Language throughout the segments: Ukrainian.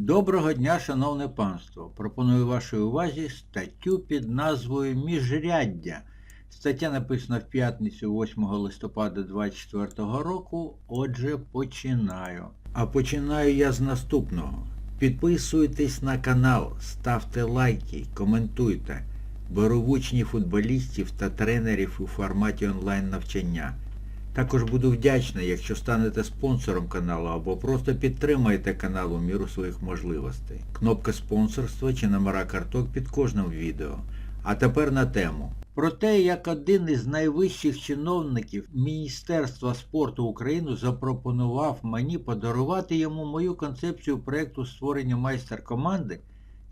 Доброго дня, шановне панство! Пропоную вашій увазі статтю під назвою Міжряддя. Стаття написана в п'ятницю 8 листопада 2024 року. Отже, починаю. А починаю я з наступного. Підписуйтесь на канал, ставте лайки, коментуйте. Беру в футболістів та тренерів у форматі онлайн навчання. Також буду вдячний, якщо станете спонсором каналу або просто підтримаєте канал у міру своїх можливостей. Кнопка спонсорства чи номера карток під кожним відео. А тепер на тему. Про те, як один із найвищих чиновників Міністерства спорту України запропонував мені подарувати йому мою концепцію проєкту створення майстер-команди,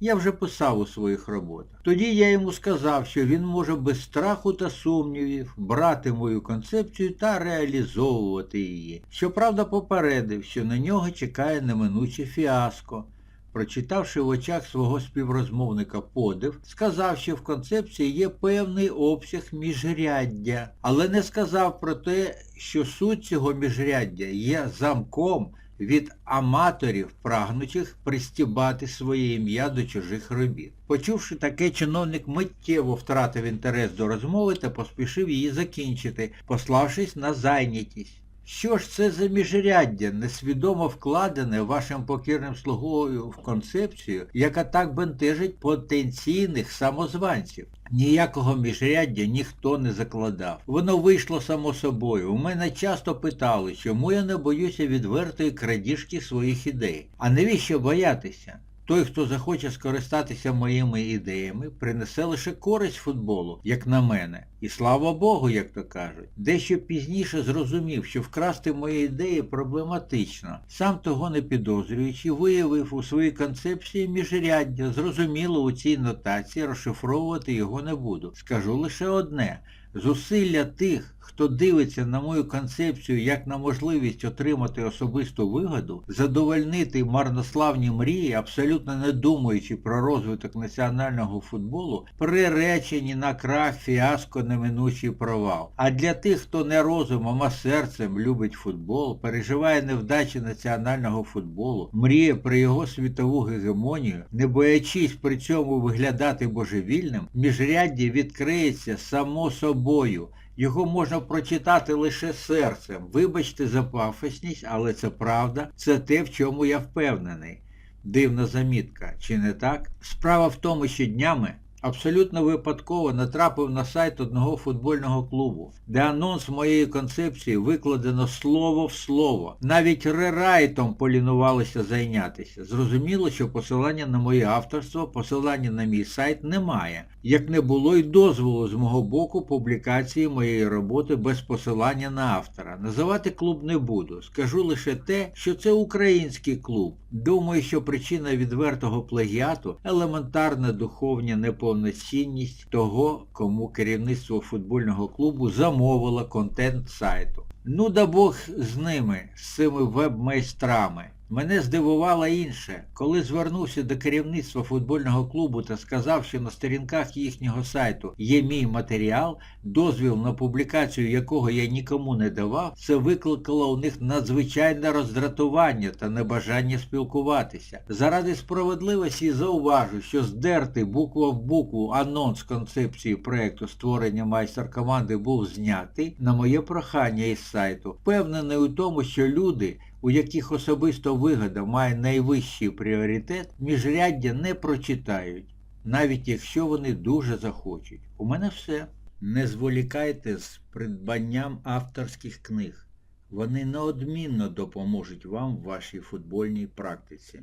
я вже писав у своїх роботах. Тоді я йому сказав, що він може без страху та сумнівів брати мою концепцію та реалізовувати її. Щоправда, попередив, що на нього чекає неминуче фіаско. Прочитавши в очах свого співрозмовника подив, сказав, що в концепції є певний обсяг міжряддя, але не сказав про те, що суть цього міжряддя є замком від аматорів, прагнучих пристібати своє ім'я до чужих робіт. Почувши таке, чиновник миттєво втратив інтерес до розмови та поспішив її закінчити, пославшись на зайнятість. Що ж це за міжряддя, несвідомо вкладене вашим покірним слугою в концепцію, яка так бентежить потенційних самозванців? Ніякого міжряддя ніхто не закладав. Воно вийшло само собою. У мене часто питали, чому я не боюся відвертої крадіжки своїх ідей. А навіщо боятися? Той, хто захоче скористатися моїми ідеями, принесе лише користь футболу, як на мене. І слава Богу, як то кажуть. Дещо пізніше зрозумів, що вкрасти мої ідеї проблематично. Сам того не підозрюючи, виявив у своїй концепції міжряддя. Зрозуміло, у цій нотації розшифровувати його не буду. Скажу лише одне. Зусилля тих, хто дивиться на мою концепцію як на можливість отримати особисту вигоду, задовольнити марнославні мрії, абсолютно не думаючи про розвиток національного футболу, приречені на крах, фіаско, неминучий провал. А для тих, хто не розумом, а серцем любить футбол, переживає невдачі національного футболу, мріє про його світову гегемонію, не боячись при цьому виглядати божевільним, міжряддя відкриється само собою. Його можна прочитати лише серцем. Вибачте за пафосність, але це правда, це те, в чому я впевнений. Дивна замітка, чи не так? Справа в тому, що днями абсолютно випадково натрапив на сайт одного футбольного клубу, де анонс моєї концепції викладено слово в слово. Навіть рерайтом полінувалися зайнятися. Зрозуміло, що посилання на моє авторство, посилання на мій сайт немає, як не було й дозволу з мого боку публікації моєї роботи без посилання на автора. Називати клуб не буду. Скажу лише те, що це український клуб. Думаю, що причина відвертого плагіату елементарна духовня неповноцінність того, кому керівництво футбольного клубу замовило контент сайту. Ну да Бог з ними, з цими веб-майстрами. Мене здивувало інше, коли звернувся до керівництва футбольного клубу та сказав, що на сторінках їхнього сайту є мій матеріал, дозвіл на публікацію якого я нікому не давав, це викликало у них надзвичайне роздратування та небажання спілкуватися. Заради справедливості зауважу, що здерти буква в букву анонс концепції проєкту створення майстер-команди був знятий на моє прохання із сайту, впевнений у тому, що люди, у яких особисто вигода має найвищий пріоритет, міжряддя не прочитають, навіть якщо вони дуже захочуть. У мене все. Не зволікайте з придбанням авторських книг. Вони неодмінно допоможуть вам в вашій футбольній практиці.